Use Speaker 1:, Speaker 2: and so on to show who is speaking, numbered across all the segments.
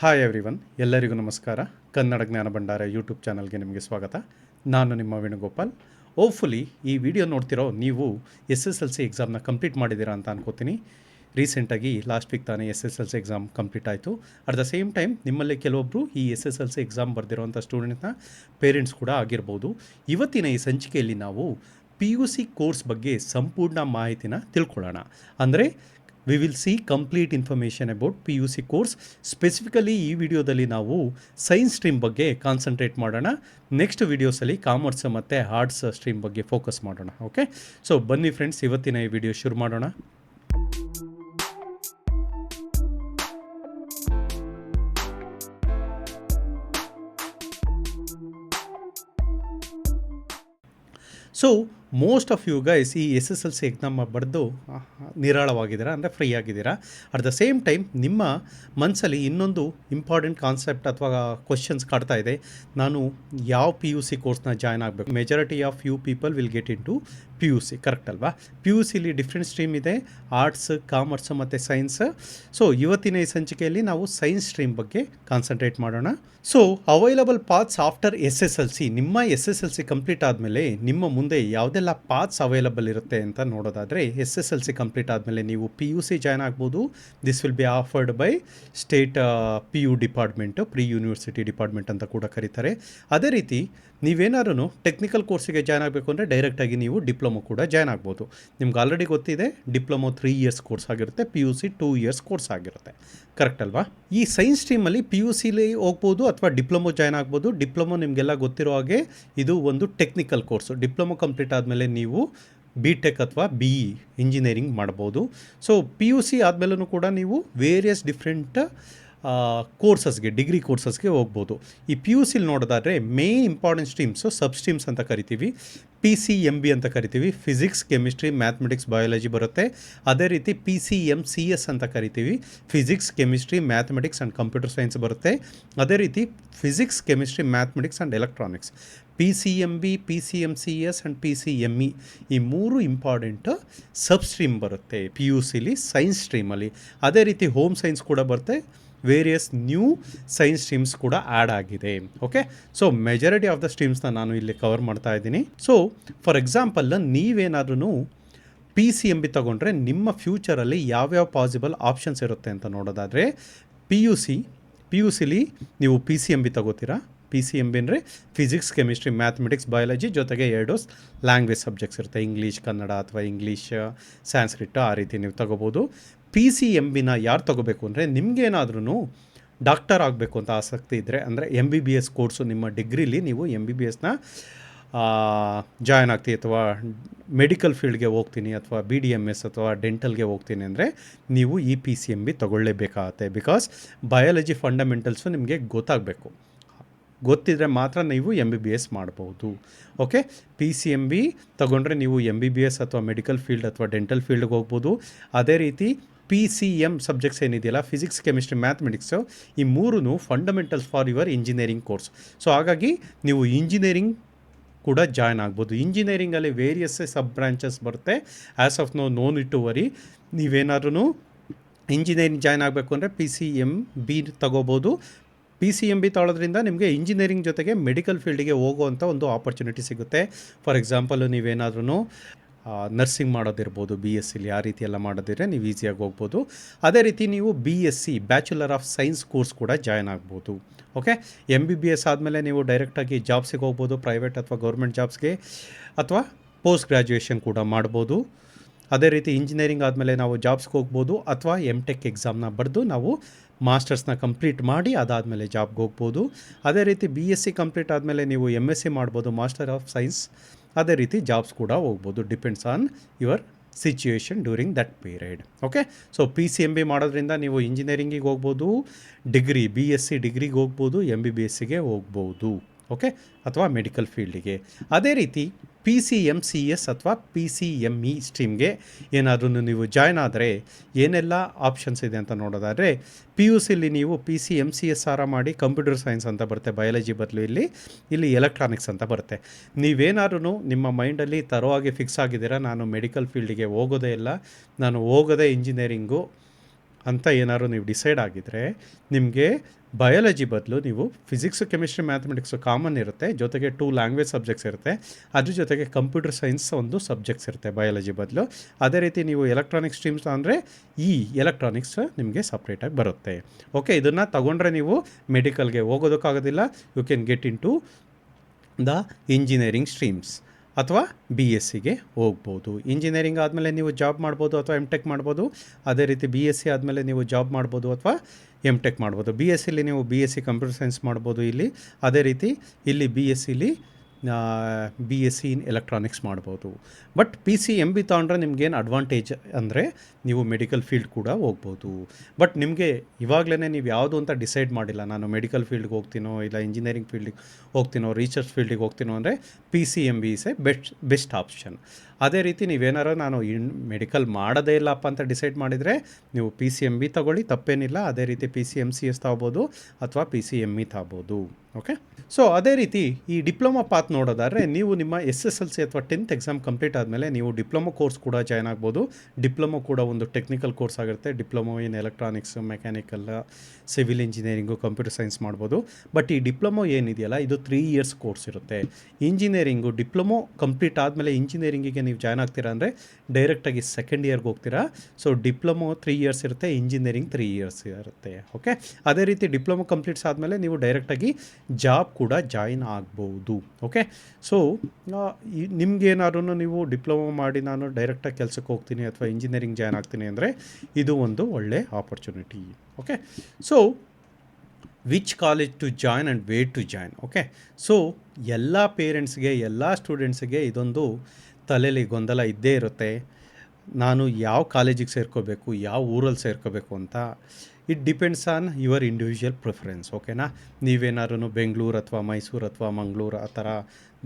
Speaker 1: Hi everyone ಎಲ್ಲರಿಗೂ ನಮಸ್ಕಾರ. ಕನ್ನಡ ಜ್ಞಾನ ಭಂಡಾರ ಯೂಟ್ಯೂಬ್ ಚಾನಲ್ಗೆ ನಿಮಗೆ ಸ್ವಾಗತ. ನಾನು ನಿಮ್ಮ ವೇಣುಗೋಪಾಲ್. ಹೋಪ್ಫುಲಿ ಈ ವಿಡಿಯೋ ನೋಡ್ತಿರೋ ನೀವು ಎಸ್ ಎಸ್ ಎಲ್ ಸಿ ಎಕ್ಸಾಮ್ನ ಕಂಪ್ಲೀಟ್ ಮಾಡಿದ್ದೀರಾ ಅಂತ ಅನ್ಕೋತೀನಿ. ರೀಸೆಂಟಾಗಿ ಲಾಸ್ಟ್ ವೀಕ್ ತಾನೇ S S L C exam complete ಆಯಿತು. ಅಟ್ ದ ಸೇಮ್ ಟೈಮ್ ನಿಮ್ಮಲ್ಲಿ ಕೆಲವೊಬ್ಬರು ಈ S S L C exam ಬರೆದಿರೋಂಥ ಸ್ಟೂಡೆಂಟ್ನ ಪೇರೆಂಟ್ಸ್ ಕೂಡ ಆಗಿರ್ಬೋದು. ಇವತ್ತಿನ ಈ ಸಂಚಿಕೆಯಲ್ಲಿ ನಾವು ಪಿ ಯು ಸಿ ಕೋರ್ಸ್ ಬಗ್ಗೆ ಸಂಪೂರ್ಣ ಮಾಹಿತಿನ ತಿಳ್ಕೊಳ್ಳೋಣ. ಅಂದರೆ we will see complete information about P U C course specifically ಈ ವಿಡಿಯೋದಲ್ಲಿ ನಾವು ಸೈನ್ಸ್ ಸ್ಟ್ರೀಮ್ ಬಗ್ಗೆ ಕಾನ್ಸಂಟ್ರೇಟ್ ಮಾಡೋಣ. ನೆಕ್ಸ್ಟ್ ವಿಡಿಯೋಸಲ್ಲಿ ಕಾಮರ್ಸ್ ಮತ್ತು ಆರ್ಟ್ಸ್ ಸ್ಟ್ರೀಮ್ ಬಗ್ಗೆ ಫೋಕಸ್ ಮಾಡೋಣ. ಓಕೆ ಸೊ ಬನ್ನಿ ಫ್ರೆಂಡ್ಸ್ ಇವತ್ತಿನ ಈ ವಿಡಿಯೋ ಶುರು ಮಾಡೋಣ. So most of you guys ಈ S S L C exam ಬರೆದು ನಿರಾಳವಾಗಿದ್ದೀರಾ, ಅಂದರೆ ಫ್ರೀ ಆಗಿದ್ದೀರಾ? ಅಟ್ ದ ಸೇಮ್ ಟೈಮ್ ನಿಮ್ಮ ಮನಸ್ಸಲ್ಲಿ ಇನ್ನೊಂದು ಇಂಪಾರ್ಟೆಂಟ್ ಕಾನ್ಸೆಪ್ಟ್ ಅಥವಾ ಕ್ವಶನ್ಸ್ ಕಾಡ್ತಾ ಇದೆ. ನಾನು ಯಾವ ಪಿ ಯು ಸಿ ಕೋರ್ಸ್ನ ಜಾಯ್ನ್ ಆಗಬೇಕು? Majority of you people will get in to P U C correct ಅಲ್ವಾ? ಪಿ ಯು ಸಿಲಿ ಡಿಫ್ರೆಂಟ್ ಸ್ಟ್ರೀಮ್ ಇದೆ. ಆರ್ಟ್ಸ್ ಕಾಮರ್ಸ್ ಮತ್ತು ಸೈನ್ಸ್ ಸೊ ಇವತ್ತಿನ ಈ ಸಂಚಿಕೆಯಲ್ಲಿ ನಾವು ಸೈನ್ಸ್ ಸ್ಟ್ರೀಮ್ ಬಗ್ಗೆ ಕಾನ್ಸಂಟ್ರೇಟ್ ಮಾಡೋಣ. So available paths after S S L C ನಿಮ್ಮ S S L C complete ಆದಮೇಲೆ ನಿಮ್ಮ ಮುಂದೆ ಯಾವುದೆಲ್ಲ ಪಾತ್ಸ್ ಅವೈಲಬಲ್ ಇರುತ್ತೆ ಅಂತ ನೋಡೋದಾದರೆ S S L C complete ಆದಮೇಲೆ ನೀವು ಪಿ ಯು ಸಿ ಜಾಯ್ನ್ ಆಗ್ಬೋದು. This will be afforded by state P U department pre university department ಅಂತ ಕೂಡ ಕರೀತಾರೆ. ಅದೇ ರೀತಿ ನೀವೇನಾದ್ರು ಟೆಕ್ನಿಕಲ್ ಕೋರ್ಸಿಗೆ ಜಾಯ್ನ್ ಆಗಬೇಕು ಅಂದರೆ ಡೈರೆಕ್ಟಾಗಿ ನೀವು ಡಿಪ್ಲೊಮೊ ಕೂಡ ಜಾಯ್ನ್ ಆಗ್ಬೋದು. ನಿಮ್ಗೆ ಆಲ್ರೆಡಿ ಗೊತ್ತಿದೆ ಡಿಪ್ಲೊಮೊ ತ್ರೀ ಇಯರ್ಸ್ ಕೋರ್ಸ್ ಆಗಿರುತ್ತೆ P U C two years course ಆಗಿರುತ್ತೆ. ಕರೆಕ್ಟ್ ಅಲ್ವಾ? ಈ ಸೈನ್ಸ್ ಸ್ಟ್ರೀಮಲ್ಲಿ ಪಿ ಯು ಸಿಲಿ ಹೋಗ್ಬೋದು ಅಥವಾ ಡಿಪ್ಲೊಮೊ ಜಾಯ್ನ್ ಆಗ್ಬೋದು. ಡಿಪ್ಲೊಮೊ ನಿಮಗೆಲ್ಲ ಗೊತ್ತಿರೋ ಹಾಗೆ ಇದು ಒಂದು ಟೆಕ್ನಿಕಲ್ ಕೋರ್ಸು ಡಿಪ್ಲೊಮೊ ಕಂಪ್ಲೀಟ್ ಆದಮೇಲೆ ನೀವು ಬಿ ಟೆಕ್ ಅಥವಾ ಬಿ ಇ ಇಂಜಿನಿಯರಿಂಗ್ ಮಾಡ್ಬೋದು. ಸೊ ಪಿ ಯು ಸಿ ಆದಮೇಲೂ ಕೂಡ ನೀವು ವೇರಿಯಸ್ ಡಿಫ್ರೆಂಟ್ ಕೋರ್ಸಸ್ಗೆ ಡಿಗ್ರಿ ಕೋರ್ಸಸ್ಗೆ ಹೋಗ್ಬೋದು. ಈ ಪಿ ಯು ಸಿಲಿ ನೋಡೋದಾದರೆ main important streams sub streams ಅಂತ ಕರಿತೀವಿ. ಪಿ ಸಿ ಎಂ ಬಿ ಅಂತ ಕರಿತೀವಿ. ಫಿಸಿಕ್ಸ್ ಕೆಮಿಸ್ಟ್ರಿ ಮ್ಯಾಥಮೆಟಿಕ್ಸ್ ಬಯಾಲಜಿ ಬರುತ್ತೆ. ಅದೇ ರೀತಿ P C M C S ಅಂತ ಕರಿತೀವಿ. Physics chemistry mathematics and computer science ಬರುತ್ತೆ. ಅದೇ ರೀತಿ physics chemistry mathematics and electronics P C M B P C M C S and P C M E ಈ ಮೂರು ಇಂಪಾರ್ಟೆಂಟ್ ಸಬ್ ಸ್ಟ್ರೀಮ್ ಬರುತ್ತೆ P U ಸಿಲಿ science ಸ್ಟ್ರೀಮಲ್ಲಿ ಅದೇ ರೀತಿ ಹೋಮ್ ಸೈನ್ಸ್ ಕೂಡ ಬರುತ್ತೆ. ವೇರಿಯಸ್ ನ್ಯೂ ಸೈನ್ಸ್ ಸ್ಟ್ರೀಮ್ಸ್ ಕೂಡ ಆ್ಯಡ್ ಆಗಿದೆ. Okay so majority of the ಸ್ಟ್ರೀಮ್ಸ್ನ ನಾನು ಇಲ್ಲಿ ಕವರ್ ಮಾಡ್ತಾ ಇದ್ದೀನಿ. ಸೊ ಫಾರ್ ಎಕ್ಸಾಂಪಲ್ ನೀವೇನಾದ್ರೂ ಪಿ ಸಿ ಎಂ ಬಿ ತೊಗೊಂಡ್ರೆ ನಿಮ್ಮ ಫ್ಯೂಚರಲ್ಲಿ ಯಾವ್ಯಾವ ಪಾಸಿಬಲ್ ಆಪ್ಷನ್ಸ್ ಇರುತ್ತೆ ಅಂತ ನೋಡೋದಾದರೆ P U C P U ಸಿಲಿ ನೀವು ಪಿ ಸಿ ಎಂ ಬಿ ತಗೋತೀರಾ? ಪಿ ಸಿ ಎಂ ಬಿ ಅಂದರೆ ಫಿಸಿಕ್ಸ್ ಕೆಮಿಸ್ಟ್ರಿ ಮ್ಯಾಥಮೆಟಿಕ್ಸ್ ಬಯಾಲಜಿ ಜೊತೆಗೆ ಎರಡು ಲ್ಯಾಂಗ್ವೇಜ್ ಸಬ್ಜೆಕ್ಟ್ಸ್ ಇರುತ್ತೆ. ಇಂಗ್ಲೀಷ್ ಕನ್ನಡ ಅಥವಾ ಇಂಗ್ಲೀಷ್ ಸ್ಯಾನ್ಸ್ಕ್ರಿಟ್ ಆ ರೀತಿ ನೀವು ತಗೋಬೋದು. ಪಿ ಸಿ ಎಂ ಬಿನ ಯಾರು ತಗೋಬೇಕು ಅಂದರೆ ನಿಮಗೇನಾದ್ರೂ ಡಾಕ್ಟರ್ ಆಗಬೇಕು ಅಂತ ಆಸಕ್ತಿ ಇದ್ದರೆ ಅಂದರೆ M B B S course ನಿಮ್ಮ ಡಿಗ್ರಿಲಿ ನೀವು ಎಂ ಬಿ ಬಿ ಎಸ್ನ ಜಾಯ್ನ್ ಆಗ್ತೀವಿ ಅಥವಾ ಮೆಡಿಕಲ್ ಫೀಲ್ಡ್ಗೆ ಹೋಗ್ತೀನಿ ಅಥವಾ ಬಿ ಡಿ ಎಂ ಎಸ್ ಅಥವಾ ಡೆಂಟಲ್ಗೆ ಹೋಗ್ತೀನಿ ಅಂದರೆ ನೀವು ಇ ಪಿ ಸಿ ಎಂ ಬಿ ತೊಗೊಳ್ಳೇಬೇಕಾಗತ್ತೆ. ಬಿಕಾಸ್ ಬಯಾಲಜಿ ಫಂಡಮೆಂಟಲ್ಸು ನಿಮಗೆ ಗೊತ್ತಾಗಬೇಕು. ಗೊತ್ತಿದ್ರೆ ಮಾತ್ರ ನೀವು ಎಂ ಬಿ ಬಿ ಎಸ್ ಮಾಡ್ಬೋದು. Okay P C M B ತೊಗೊಂಡ್ರೆ ನೀವು ಎಂ ಬಿ ಬಿ ಎಸ್ ಅಥವಾ ಮೆಡಿಕಲ್ ಫೀಲ್ಡ್ ಅಥವಾ ಡೆಂಟಲ್ ಫೀಲ್ಡ್ಗೆ ಹೋಗ್ಬೋದು. ಅದೇ ರೀತಿ ಪಿ ಸಿ ಎಂ ಸಬ್ಜೆಕ್ಟ್ಸ್ ಏನಿದೆಯಲ್ಲ ಫಿಸಿಕ್ಸ್ ಕೆಮಿಸ್ಟ್ರಿ ಮ್ಯಾಥಮೆಟಿಕ್ಸು ಈ ಮೂರೂ fundamentals for your engineering course so ಹಾಗಾಗಿ ನೀವು ಇಂಜಿನಿಯರಿಂಗ್ ಕೂಡ ಜಾಯ್ನ್ ಆಗ್ಬೋದು. ಇಂಜಿನಿಯರಿಂಗಲ್ಲಿ ವೇರಿಯಸ್ ಸಬ್ ಬ್ರಾಂಚಸ್ ಬರುತ್ತೆ. As of now no need to worry ನೀವೇನಾದ್ರೂ ಇಂಜಿನಿಯರಿಂಗ್ ಜಾಯ್ನ್ ಆಗಬೇಕು ಅಂದರೆ ಪಿ ಸಿ ಎಂ ಬಿ ತಗೋಬೋದು. ಪಿ ಸಿ ಎಂ ಬಿ ತಾಳೋದ್ರಿಂದ ನಿಮಗೆ ಇಂಜಿನಿಯರಿಂಗ್ ಜೊತೆಗೆ ಮೆಡಿಕಲ್ ಫೀಲ್ಡಿಗೆ ಹೋಗುವಂಥ ಒಂದು ಆಪರ್ಚುನಿಟಿ ಸಿಗುತ್ತೆ. ಫಾರ್ ಎಕ್ಸಾಂಪಲ್ ನೀವೇನಾದ್ರೂ ನರ್ಸಿಂಗ್ ಮಾಡೋದಿರ್ಬೋದು ಬಿ ಎಸ್ ಸಿಲಿ ಆ ರೀತಿ ಎಲ್ಲ ಮಾಡೋದಿದ್ರೆ ನೀವು ಈಸಿಯಾಗಿ ಹೋಗ್ಬೋದು. ಅದೇ ರೀತಿ ನೀವು B S C bachelor of science course ಕೂಡ ಜಾಯ್ನ್ ಆಗ್ಬೋದು. Okay M B B S ಆದಮೇಲೆ ನೀವು ಡೈರೆಕ್ಟಾಗಿ ಜಾಬ್ಸಿಗೆ ಹೋಗ್ಬೋದು ಪ್ರೈವೇಟ್ ಅಥವಾ ಗೌರ್ಮೆಂಟ್ ಜಾಬ್ಸ್ಗೆ ಅಥವಾ ಪೋಸ್ಟ್ ಗ್ರ್ಯಾಜುಯೇಷನ್ ಕೂಡ ಮಾಡ್ಬೋದು. ಅದೇ ರೀತಿ ಇಂಜಿನಿಯರಿಂಗ್ ಆದಮೇಲೆ ನಾವು ಜಾಬ್ಸ್ಗೆ ಹೋಗ್ಬೋದು ಅಥವಾ ಎಂ ಟೆಕ್ ಎಕ್ಸಾಮ್ನ ಬರೆದು ನಾವು ಮಾಸ್ಟರ್ಸ್ನ ಕಂಪ್ಲೀಟ್ ಮಾಡಿ ಅದಾದಮೇಲೆ ಜಾಬ್ಗೆ ಹೋಗ್ಬೋದು. ಅದೇ ರೀತಿ ಬಿ ಎಸ್ ಸಿ ಕಂಪ್ಲೀಟ್ ಆದಮೇಲೆ ನೀವು ಎಂ ಎಸ್ ಸಿ ಮಾಡ್ಬೋದು ಮಾಸ್ಟರ್ ಆಫ್ ಸೈನ್ಸ್ ಅದೇ ರೀತಿ ಜಾಬ್ಸ್ ಕೂಡ ಹೋಗ್ಬೋದು depends on your situation during that period okay so P C M B ಮಾಡೋದ್ರಿಂದ ನೀವು ಇಂಜಿನಿಯರಿಂಗಿಗೆ ಹೋಗ್ಬೋದು ಡಿಗ್ರಿ ಬಿ ಎಸ್ ಸಿ ಡಿಗ್ರಿಗೆ ಹೋಗ್ಬೋದು ಎಂ ಬಿ ಬಿ ಎಸ್ಸಿಗೆ ಹೋಗ್ಬೋದು. ಓಕೆ? ಅಥವಾ ಮೆಡಿಕಲ್ ಫೀಲ್ಡಿಗೆ ಅದೇ ರೀತಿ P C M C S ಅಥವಾ ಪಿ ಸಿ ಎಂ ಇ ಸ್ಟ್ರೀಮ್ಗೆ ಏನಾದರೂ ನೀವು ಜಾಯ್ನ್ ಆದರೆ ಏನೆಲ್ಲ ಆಪ್ಷನ್ಸ್ ಇದೆ ಅಂತ ನೋಡೋದಾದರೆ ಪಿ ಯು ಸಿಲಿ ನೀವು P C M C S ಆರ ಮಾಡಿ ಕಂಪ್ಯೂಟರ್ ಸೈನ್ಸ್ ಅಂತ ಬರುತ್ತೆ ಬಯಾಲಜಿ ಬದಲು ಇಲ್ಲಿ ಇಲ್ಲಿ ಎಲೆಕ್ಟ್ರಾನಿಕ್ಸ್ ಅಂತ ಬರುತ್ತೆ. ನೀವೇನಾದ್ರೂ ನಿಮ್ಮ ಮೈಂಡಲ್ಲಿ ತರವಾಗಿ ಫಿಕ್ಸ್ ಆಗಿದ್ದೀರಾ, ನಾನು ಮೆಡಿಕಲ್ ಫೀಲ್ಡಿಗೆ ಹೋಗೋದೇ ಇಲ್ಲ, ನಾನು ಹೋಗೋದೇ ಇಂಜಿನಿಯರಿಂಗು ಅಂತ ಏನಾದರೂ ನೀವು ಡಿಸೈಡ್ ಆಗಿದರೆ ನಿಮಗೆ ಬಯಾಲಜಿ ಬದಲು ನೀವು ಫಿಸಿಕ್ಸು ಕೆಮಿಸ್ಟ್ರಿ ಮ್ಯಾಥಮೆಟಿಕ್ಸು ಕಾಮನ್ ಇರುತ್ತೆ. ಜೊತೆಗೆ ಟೂ ಲ್ಯಾಂಗ್ವೇಜ್ ಸಬ್ಜೆಕ್ಟ್ಸ್ ಇರುತ್ತೆ. ಅದ್ರ ಜೊತೆಗೆ ಕಂಪ್ಯೂಟರ್ ಸೈನ್ಸ್ ಒಂದು ಸಬ್ಜೆಕ್ಟ್ಸ್ ಇರುತ್ತೆ ಬಯಾಲಜಿ ಬದಲು. ಅದೇ ರೀತಿ ನೀವು ಎಲೆಕ್ಟ್ರಾನಿಕ್ಸ್ ಸ್ಟ್ರೀಮ್ಸ್ ಅಂದರೆ ಈ ಎಲೆಕ್ಟ್ರಾನಿಕ್ಸ್ ನಿಮಗೆ ಸಪ್ರೇಟಾಗಿ ಬರುತ್ತೆ. ಓಕೆ ಇದನ್ನು ತಗೊಂಡ್ರೆ ನೀವು ಮೆಡಿಕಲ್ಗೆ ಹೋಗೋದಕ್ಕಾಗೋದಿಲ್ಲ. You can get in to the engineering streams ಅಥವಾ ಬಿ ಎಸ್ ಸಿಗೆ ಹೋಗ್ಬೋದು. ಇಂಜಿನಿಯರಿಂಗ್ ಆದಮೇಲೆ ನೀವು ಜಾಬ್ ಮಾಡ್ಬೋದು ಅಥವಾ ಎಂ ಟೆಕ್ ಮಾಡ್ಬೋದು. ಅದೇ ರೀತಿ ಬಿ ಎಸ್ ಸಿ ಆದಮೇಲೆ ನೀವು ಜಾಬ್ ಮಾಡ್ಬೋದು ಅಥವಾ ಎಂ ಟೆಕ್ ಮಾಡ್ಬೋದು. ಬಿ ಎಸ್ ಸಿಲಿ ನೀವು B S C computer science ಮಾಡ್ಬೋದು ಇಲ್ಲಿ. ಅದೇ ರೀತಿ ಇಲ್ಲಿ B S ಸಿಲಿ B S C in electronics ಮಾಡ್ಬೋದು. But P C M B ತೊಗೊಂಡ್ರೆ ನಿಮ್ಗೇನು ಅಡ್ವಾಂಟೇಜ್ ಅಂದರೆ ನೀವು ಮೆಡಿಕಲ್ ಫೀಲ್ಡ್ ಕೂಡ ಹೋಗ್ಬೋದು. ಬಟ್ ನಿಮಗೆ ಇವಾಗಲೇ ನೀವು ಯಾವುದು ಅಂತ ಡಿಸೈಡ್ ಮಾಡಿಲ್ಲ. ನಾನು ಮೆಡಿಕಲ್ ಫೀಲ್ಡ್ಗೆ ಹೋಗ್ತೀನೋ, ಇಲ್ಲ ಇಂಜಿನಿಯರಿಂಗ್ ಫೀಲ್ಡಿಗೆ ಹೋಗ್ತೀನೋ ರಿಸರ್ಚ್ ಫೀಲ್ಡಿಗೆ ಹೋಗ್ತೀನೋ ಅಂದರೆ P C M B is a best best option ಅದೇ ರೀತಿ ನೀವೇನಾರು ನಾನು ಇನ್ ಮೆಡಿಕಲ್ ಮಾಡೋದೇ ಇಲ್ಲಪ್ಪ ಅಂತ ಡಿಸೈಡ್ ಮಾಡಿದರೆ ನೀವು ಪಿ ಸಿ ಎಂ ಬಿ ತಗೊಳ್ಳಿ, ತಪ್ಪೇನಿಲ್ಲ. ಅದೇ ರೀತಿ P C M C S ತಗೋಬೋದು ಅಥವಾ ಪಿ ಸಿ ಎಂ ಇ ತಗೋಬೋದು. ಓಕೆ ಸೊ ಅದೇ ರೀತಿ ಈ ಡಿಪ್ಲೊಮಾ ಪಾತ್ ನೋಡೋದಾದರೆ ನೀವು ನಿಮ್ಮ ಎಸ್ ಎಸ್ ಎಲ್ ಸಿ ಅಥವಾ ಟೆಂತ್ ಎಕ್ಸಾಮ್ ಕಂಪ್ಲೀಟ್ ಆದಮೇಲೆ ನೀವು ಡಿಪ್ಲೊಮೊ ಕೋರ್ಸ್ ಕೂಡ ಜಾಯ್ನ್ ಆಗ್ಬೋದು. ಡಿಪ್ಲೊಮೊ ಕೂಡ ಒಂದು ಟೆಕ್ನಿಕಲ್ ಕೋರ್ಸ್ ಆಗಿರುತ್ತೆ. Diploma in electronics, mechanical, civil engineering, computer science ಮಾಡ್ಬೋದು. ಬಟ್ ಈ ಡಿಪ್ಲೊಮೊ ಏನಿದೆಯಲ್ಲ, ಇದು ತ್ರೀ ಇಯರ್ಸ್ ಕೋರ್ಸ್ ಇರುತ್ತೆ. ಇಂಜಿನಿಯರಿಂಗು ಡಿಪ್ಲೊಮೊ ಕಂಪ್ಲೀಟ್ ಆದಮೇಲೆ ಇಂಜಿನಿಯರಿಂಗಿಗೆ ನೀವು ಜಾಯ್ನ್ ಆಗ್ತೀರಾ ಅಂದರೆ ಡೈರೆಕ್ಟಾಗಿ ಸೆಕೆಂಡ್ ಇಯರ್ಗೆ ಹೋಗ್ತೀರಾ. ಸೊ ಡಿಪ್ಲೊಮೊ ತ್ರೀ ಇಯರ್ಸ್ ಇರುತ್ತೆ, ಇಂಜಿನಿಯರಿಂಗ್ ತ್ರೀ ಇಯರ್ಸ್ ಇರುತ್ತೆ. ಓಕೆ ಅದೇ ರೀತಿ ಡಿಪ್ಲೊಮೊ ಕಂಪ್ಲೀಟ್ಸ್ ಆದಮೇಲೆ ನೀವು ಡೈರೆಕ್ಟಾಗಿ ಜಾಬ್ ಕೂಡ ಜಾಯಿನ್ ಆಗ್ಬೋದು ಓಕೆ ಸೊ ನಿಮ್ಗೇನಾದ್ರೂ ನೀವು ಡಿಪ್ಲೊಮಾ ಮಾಡಿ ನಾನು ಡೈರೆಕ್ಟಾಗಿ ಕೆಲಸಕ್ಕೆ ಹೋಗ್ತೀನಿ ಅಥವಾ ಇಂಜಿನಿಯರಿಂಗ್ ಜಾಯ್ನ್ ಆಗ್ತೀನಿ ಅಂದರೆ ಇದು ಒಂದು ಒಳ್ಳೆ opportunity okay so which college to join and way to join okay so ಎಲ್ಲ ಪೇರೆಂಟ್ಸ್ಗೆ ಎಲ್ಲ ಸ್ಟೂಡೆಂಟ್ಸ್ಗೆ ಇದೊಂದು ತಲೆಯಲ್ಲಿ ಗೊಂದಲ ಇದ್ದೇ ಇರುತ್ತೆ. ನಾನು ಯಾವ ಕಾಲೇಜಿಗೆ ಸೇರ್ಕೋಬೇಕು, ಯಾವ ಊರಲ್ಲಿ ಸೇರ್ಕೋಬೇಕು ಅಂತ. It depends on your individual preference ಓಕೆನಾ ನೀವೇನಾದ್ರೂ ಬೆಂಗಳೂರು ಅಥವಾ ಮೈಸೂರು ಅಥವಾ ಮಂಗಳೂರು ಆ ಥರ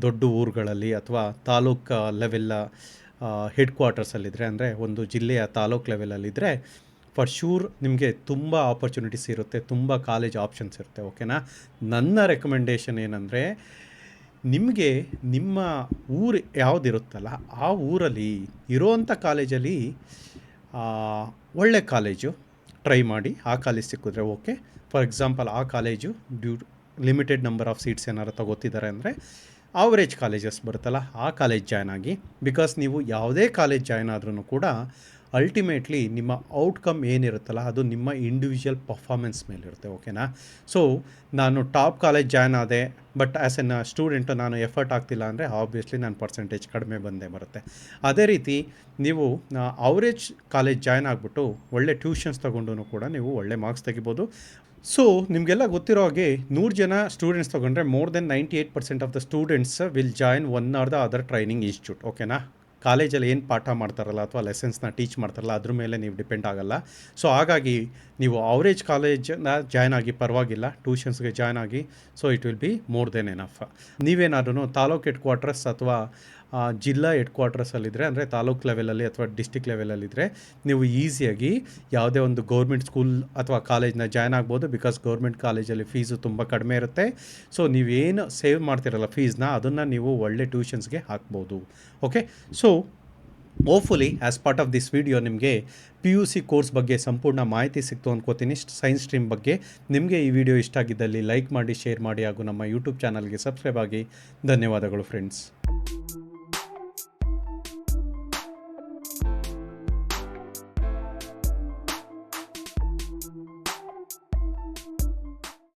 Speaker 1: ದೊಡ್ಡ ಊರುಗಳಲ್ಲಿ ಅಥವಾ ತಾಲೂಕು ಲೆವೆಲ್ಲ ಹೆಡ್ ಕ್ವಾರ್ಟರ್ಸಲ್ಲಿದ್ದರೆ ಅಂದರೆ ಒಂದು ಜಿಲ್ಲೆಯ ತಾಲೂಕು ಲೆವೆಲಲ್ಲಿದ್ದರೆ ಫಾರ್ ಶೂರ್ ನಿಮಗೆ ತುಂಬ ಆಪರ್ಚುನಿಟೀಸ್ ಇರುತ್ತೆ, ತುಂಬ ಕಾಲೇಜ್ ಆಪ್ಷನ್ಸ್ ಇರುತ್ತೆ ಓಕೆನಾ ನನ್ನ ರೆಕಮೆಂಡೇಷನ್ ಏನಂದರೆ ನಿಮಗೆ ನಿಮ್ಮ ಊರು ಯಾವುದಿರುತ್ತಲ್ಲ, ಆ ಊರಲ್ಲಿ ಇರೋವಂಥ ಕಾಲೇಜಲ್ಲಿ ಒಳ್ಳೆ ಕಾಲೇಜು ಟ್ರೈ ಮಾಡಿ ಆ ಕಾಲೇಜ್ ಸಿಕ್ಕಿದ್ರೆ ಓಕೆ ಫಾರ್ ಎಕ್ಸಾಂಪಲ್ ಆ college due limited number of seats ಏನಾರು ತಗೋತಿದ್ದಾರೆ ಅಂದರೆ ಆವ್ರೇಜ್ ಕಾಲೇಜಸ್ ಬರುತ್ತಲ್ಲ, ಆ ಕಾಲೇಜ್ ಜಾಯ್ನ್ ಆಗಿ. ಬಿಕಾಸ್ ನೀವು ಯಾವುದೇ ಕಾಲೇಜ್ ಜಾಯ್ನ್ ಆದ್ರೂ ಕೂಡ ಅಲ್ಟಿಮೇಟ್ಲಿ ನಿಮ್ಮ ಔಟ್ಕಮ್ ಏನಿರುತ್ತಲ್ಲ, ಅದು ನಿಮ್ಮ ಇಂಡಿವಿಜುವಲ್ ಪರ್ಫಾರ್ಮೆನ್ಸ್ ಮೇಲಿರುತ್ತೆ ಓಕೆನಾ ಸೊ ನಾನು ಟಾಪ್ ಕಾಲೇಜ್ ಜಾಯ್ನ್ ಆದೆ ಬಟ್ ಆ್ಯಸ್ ಎನ್ ಸ್ಟೂಡೆಂಟು ನಾನು ಎಫರ್ಟ್ ಆಗ್ತಿಲ್ಲ ಅಂದರೆ ಆಬ್ವಿಯಸ್ಲಿ ನಾನು ಪರ್ಸೆಂಟೇಜ್ ಕಡಿಮೆ ಬಂದೇ ಬರುತ್ತೆ. ಅದೇ ರೀತಿ ನೀವು ಅವರೇಜ್ ಕಾಲೇಜ್ ಜಾಯ್ನ್ ಆಗಿಬಿಟ್ಟು ಒಳ್ಳೆ ಟ್ಯೂಷನ್ಸ್ ತೊಗೊಂಡು ಕೂಡ ನೀವು ಒಳ್ಳೆ ಮಾರ್ಕ್ಸ್ ತೆಗಿಬೋದು. ಸೊ ನಿಮಗೆಲ್ಲ ಗೊತ್ತಿರೋ ಹಾಗೆ ನೂರು ಜನ ಸ್ಟೂಡೆಂಟ್ಸ್ ತೊಗೊಂಡ್ರೆ more than ninety eight percent of the students will join one or the other training institute ಓಕೆನಾ ಕಾಲೇಜಲ್ಲಿ ಏನು ಪಾಠ ಮಾಡ್ತಾರಲ್ಲ ಅಥವಾ ಲೆಸನ್ಸ್ನ ಟೀಚ್ ಮಾಡ್ತಾರಲ್ಲ ಅದ್ರ ಮೇಲೆ ನೀವು ಡಿಪೆಂಡ್ ಆಗಲ್ಲ. ಸೊ ಹಾಗಾಗಿ ನೀವು ಅವರೇಜ್ ಕಾಲೇಜನ್ನ ಜಾಯ್ನ್ ಆಗಿ ಪರವಾಗಿಲ್ಲ ಟ್ಯೂಷನ್ಸ್ಗೆ ಜಾಯ್ನ್ ಆಗಿ so it will be more than enough ನೀವೇನಾದ್ರೂ ತಾಲೂಕು ಹೆಡ್ ಕ್ವಾರ್ಟರ್ಸ್ ಅಥವಾ ಜಿಲ್ಲಾ ಹೆಡ್ ಕ್ವಾರ್ಟರ್ಸಲ್ಲಿದ್ದರೆ ಅಂದರೆ ತಾಲೂಕ್ ಲೆವೆಲಲ್ಲಿ ಅಥವಾ ಡಿಸ್ಟಿಕ್ ಲೆವೆಲಲ್ಲಿದ್ದರೆ ನೀವು ಈಸಿಯಾಗಿ ಯಾವುದೇ ಒಂದು ಗೌರ್ಮೆಂಟ್ ಸ್ಕೂಲ್ ಅಥವಾ ಕಾಲೇಜ್ನ ಜಾಯ್ನ್ ಆಗ್ಬೋದು, ಬಿಕಾಸ್ ಗೌರ್ಮೆಂಟ್ ಕಾಲೇಜಲ್ಲಿ ಫೀಸು ತುಂಬ ಕಡಿಮೆ ಇರುತ್ತೆ. ಸೊ, ನೀವೇನು ಸೇವ್ ಮಾಡ್ತಿರಲ್ಲ ಫೀಸ್ನ, ಅದನ್ನು ನೀವು ಒಳ್ಳೆ ಟ್ಯೂಷನ್ಸ್ಗೆ ಹಾಕ್ಬೋದು. Okay? So, hopefully as part of this video ನಿಮಗೆ ಪಿ ಯು ಸಿ ಕೋರ್ಸ್ ಬಗ್ಗೆ ಸಂಪೂರ್ಣ ಮಾಹಿತಿ ಸಿಕ್ತು ಅಂದ್ಕೋತೀನಿ ಸೈನ್ಸ್ ಸ್ಟ್ರೀಮ್ ಬಗ್ಗೆ ನಿಮಗೆ ಈ ವಿಡಿಯೋ ಇಷ್ಟ ಆಗಿದ್ದಲ್ಲಿ ಲೈಕ್ ಮಾಡಿ, ಶೇರ್ ಮಾಡಿ ಹಾಗೂ ನಮ್ಮ ಯೂಟ್ಯೂಬ್ ಚಾನಲ್ಗೆ ಸಬ್ಸ್ಕ್ರೈಬ್ ಆಗಿ. ಧನ್ಯವಾದಗಳು ಫ್ರೆಂಡ್ಸ್.